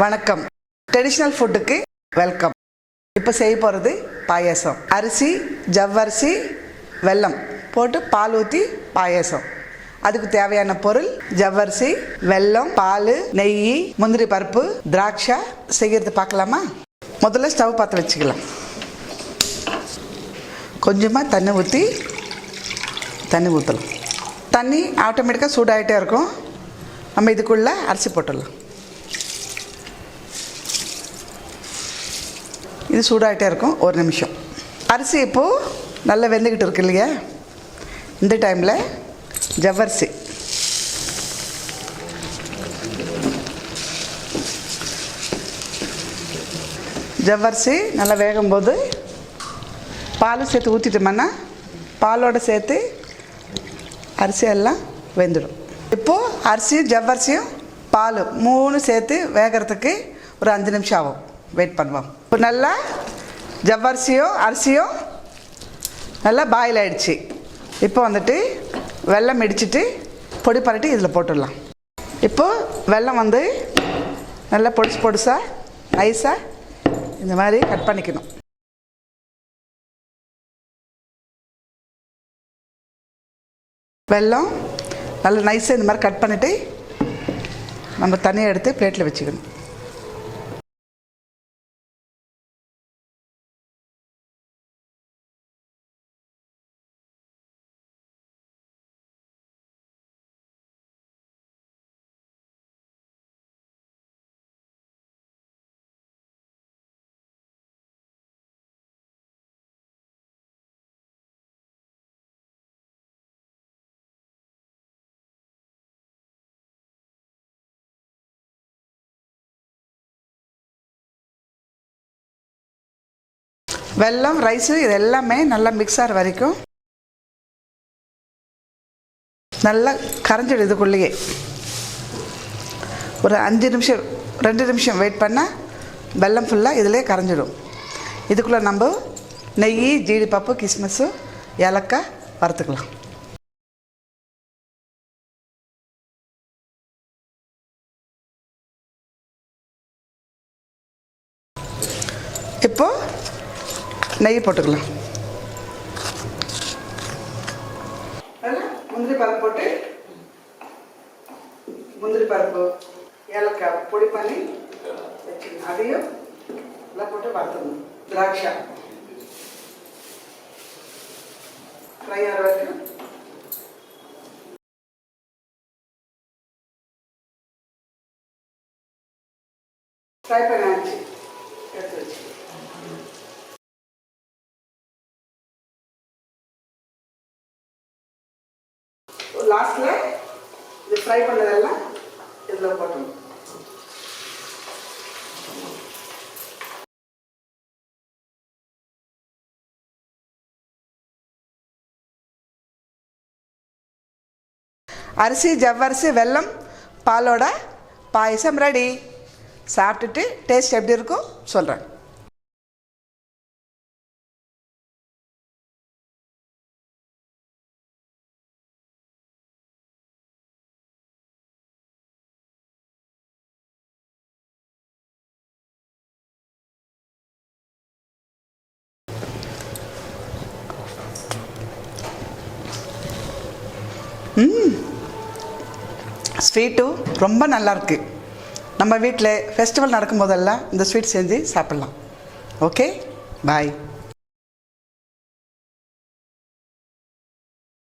வணக்கம். ட்ரெடிஷ்னல் ஃபுட்டுக்கு வெல்கம் இப்போ செய்ய போகிறது பாயாசம். அரிசி ஜவ்வரிசி வெல்லம் போட்டு பால் ஊற்றி பாயாசம். அதுக்கு தேவையான பொருள் ஜவ்வரிசி வெல்லம் பால் நெய் முந்திரி பருப்பு திராட்சை. செய்கிறது பார்க்கலாமா? முதல்ல ஸ்டவ் பார்த்து வச்சுக்கலாம். கொஞ்சமாக தண்ணி ஊற்றி தண்ணி ஊற்றலாம் தண்ணி ஆட்டோமேட்டிக்காக சூடாகிட்டே இருக்கும். நம்ம இதுக்குள்ளே அரிசி போட்டுடலாம். இது சூடாகிட்டே இருக்கும். ஒரு நிமிஷம். அரிசி இப்போது நல்லா வெந்துக்கிட்டு இருக்கு இல்லையா? இந்த டைமில் ஜவ்வரிசி. ஜவ்வரிசி நல்லா வேகும்போது பால் சேர்த்து ஊற்றிட்டோம்னா பாலோடு சேர்த்து அரிசி எல்லாம் வெந்துடும். இப்போது அரிசியும் ஜவ்வரிசியும் பால் மூணு சேர்த்து வேகிறதுக்கு ஒரு அஞ்சு நிமிஷம் ஆகும். வெயிட் பண்ணுவோம். இப்போ நல்லா ஜவ்வரிசியும் அரிசியும் நல்லா பாயில் ஆயிடுச்சு. இப்போ வந்துட்டு வெல்லம் இடிச்சிட்டு பொடி பரட்டி இதில் போட்டுடலாம். இப்போது வெல்லம் வந்து நல்லா பொடிசு பொடிசாக நைஸாக இந்த மாதிரி கட் பண்ணிக்கணும். வெல்லம் நல்லா நைஸாக இந்த மாதிரி கட் பண்ணிவிட்டு நம்ம தனியாக எடுத்து பிளேட்டில் வச்சுக்கணும். வெல்லம் ரைஸு இது எல்லாமே நல்லா மிக்ஸ் ஆகிற வரைக்கும். நல்லா கரைஞ்சிடும் இதுக்குள்ளேயே. ஒரு அஞ்சு நிமிஷம் ரெண்டு நிமிஷம் வெயிட் பண்ணால் வெல்லம் ஃபுல்லாக இதிலே கரைஞ்சிடும். இதுக்குள்ளே நம்ம நெய் ஜீடிப்பப்பு கிஸ்மிஸு ஏலக்காய் வறுத்துக்கலாம். இப்போது நெய் போட்டுக்கலாம். முந்திரி பருப்பு போட்டு முந்திரி பருப்பு ஏலக்காய் பொடி பண்ணி வச்சுக்கணும். அதையும் எல்லாம் போட்டு வறுத்துக்கணும். திராட்சை. ஃப்ரை ஆகிற வரைக்கும். ஃப்ரை பண்ணாச்சு எடுத்து வச்சு லாஸ்ட்டில் இது ஃப்ரை பண்ணதெல்லாம் இதில் போட்டணும். அரிசி ஜவ்வரிசி வெல்லம் பாலோட பாயசம் ரெடி சாப்பிட்டுட்டு டேஸ்ட் எப்படி இருக்கும் சொல்கிறேன் ஸ்வீட்டும் ரொம்ப நல்லாயிருக்கு நம்ம வீட்டில் ஃபெஸ்டிவல் நடக்கும்போதெல்லாம் இந்த ஸ்வீட் செஞ்சு சாப்பிட்லாம். Okay bye